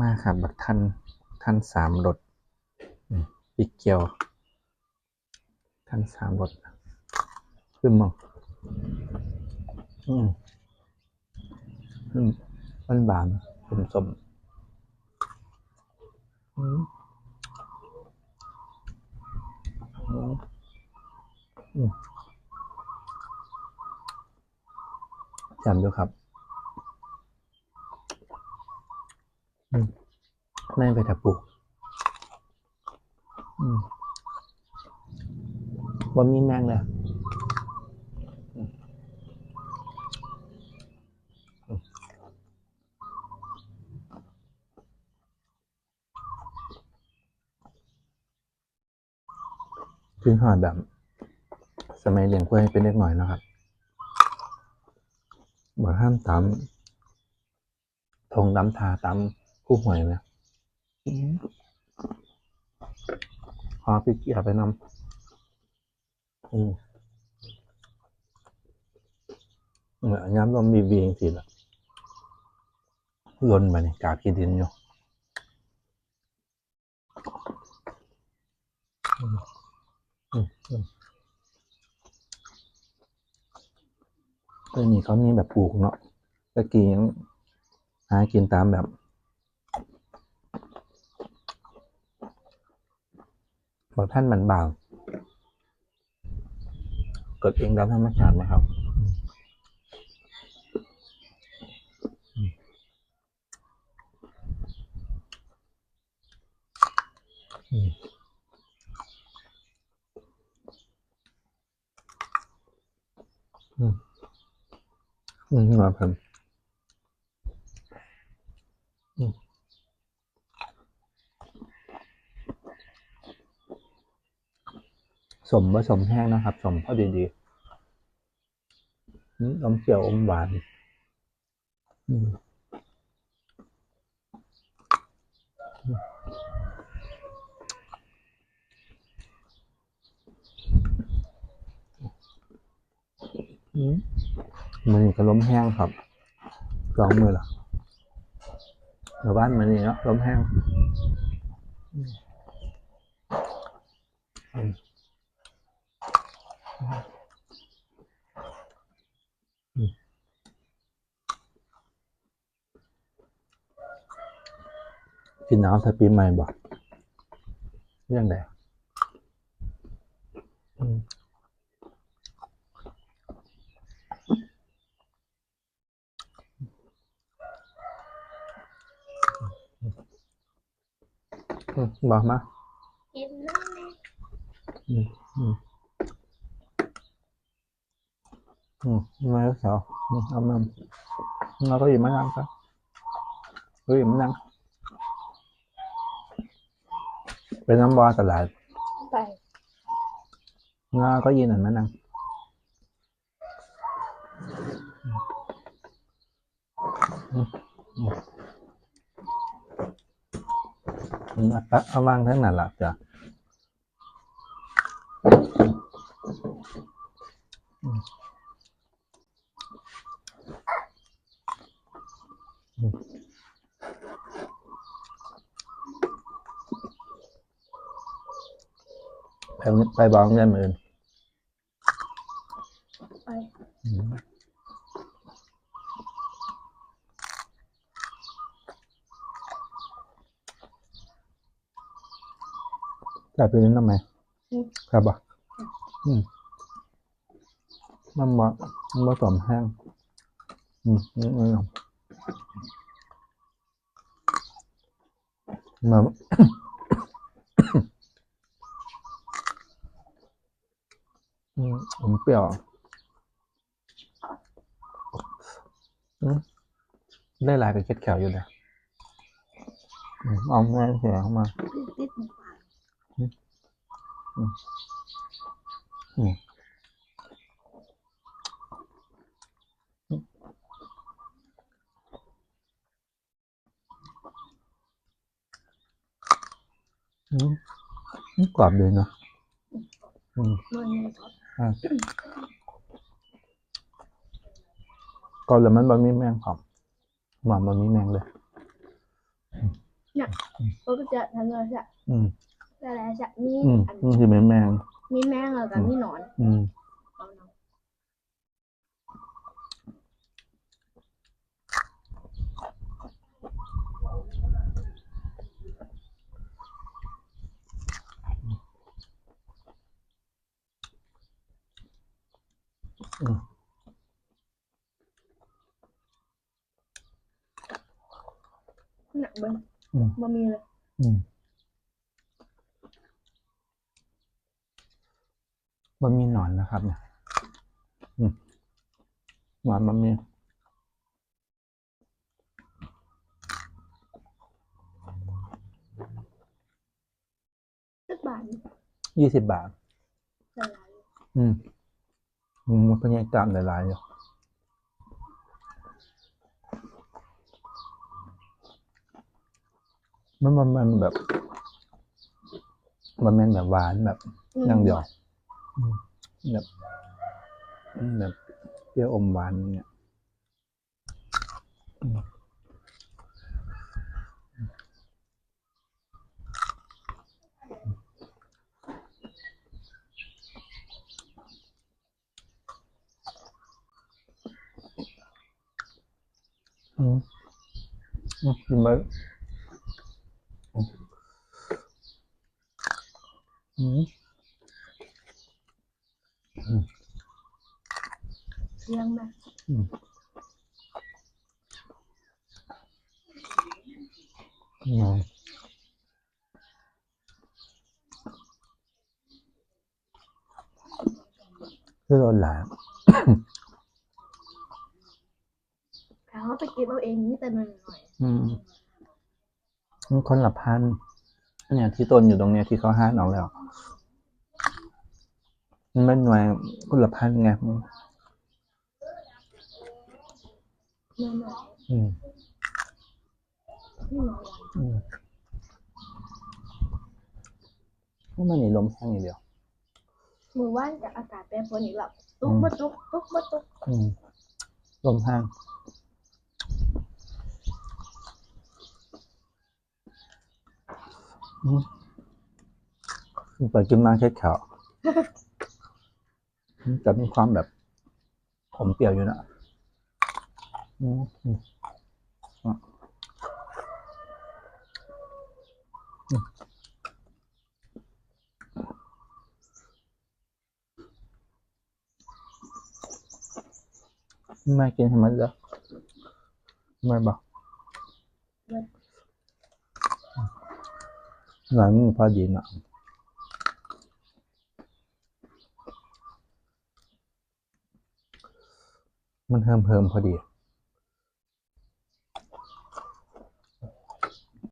มาครับ บักท่านท่านสามรสอืมพริกเกียวท่านสามรสขึ้นมั้งอืมอืมมันบานสมสมอืมอืมอืมจำด้วยครับ อืม ไม่ไปถับปลูกวันมีแมงเลยอืมอืมขึ้นหอดแบบสมัยเลี้ยงกล้วยเป็นเล็กหน่อยนะครับบอกห้ามตามทงดำทาตามคู่หวยนะ อืมพี่เกียร์ไปนำอืมเหมือนย้ำลมบีบีเองสิละลนไปนี่กากีดินอยู่อืมอืมอืมเออนี่เขามีแบบปลูกเนาะตะกี้ยังหากินตามแบบ บางท่านมันบางเกิดเองตามธรรมชาติไหมครับอืมอืมอืมอืมมาพันอืม สมผสมแห้งนะครับ สมพอดีดีๆอืมเปรี้ยวอมหวานอืมมันนี่ก็ล้มแห้งครับลองมือละชาวบ้านมันนี่เนาะล้มแห้งอืมอืมอืม กินน้ำใส่ปีใหม่บ่เรื่องใดอืมอืมบอกมากินเลยอืมอืมอืมมาแล้วเสาอืมเอามาเราก็หยิบมานั่งครับก็หยิบมานั่ง เป็นน้ำบอตลาดไปงาก็ยินอันมานั่งอืมอืมอืมเอาปะเอาวางทั้งนั้นหลับจ้ะ ไปไปบอกเงินหมื่นไปอืมแต่เป็นนั้นทำไมอืมครับอะอืมมันมามันผสมแห้งอืมอืมอืมมา อืมผมเปรี้ยวอืมได้หลายกับเค็ดแขวอยู่เลยอืมเอาแม่เสียเข้ามาติดติดหมูป่าอืมอืมอืมกรอบดีเนอะอืมมันมีทอดอะ ก่อนแล้วมันบะมีแมงครับหวานบะมีแมงเลยปกติทำเลยจะอืม อะไรจะมีอืมอันอืมคือแมงแมง มีแมงแล้วก็มีหนอน อืม เอาเนาะ อืม หนักเบิ้งอืมบ่มีเลยอืมมันมีหนอนนะครับเนี่ยอืมหนอนมันมีสักบาทยี่สิบบาท ละลายอืมอื มมันเป็นยังกล้ามหลายๆอยู่มันมันมันแบบ มันเป็นแบบหวานแบบอืมอย่างเดียวอืมแบบอืมแบบเปรี้ยวอมหวานเนี่ย อืมอืมอืมกินไปอืม ก็บเอาเองนี่แต่หน่อยหน่อยอืมมันคนละพันธุ์เนี่ย ที่ต้นอยู่ตรงเนี้ยที่เขาห้านออกแล้ว มันเป็นหน่วยคนละพันธุ์ไงอืมหน่อยหน่อยอืมนี่หน่อยอืมพวกมันนี่ลมแห้งอย่างเดียวมือว่านกับอากาศแปรปรวนอีกแล้วตุกบ่ตุกตุกบ่ตุกอืมลมแห้ง อืมเปิดกินมาแค่ขาวอืมแต่มีความแบบผมเปรี้ยวอยู่นะไม่กินให้มันเลยไม่บอก หลังมือพอดีนะมันเพิ่มเพิ่มพอดี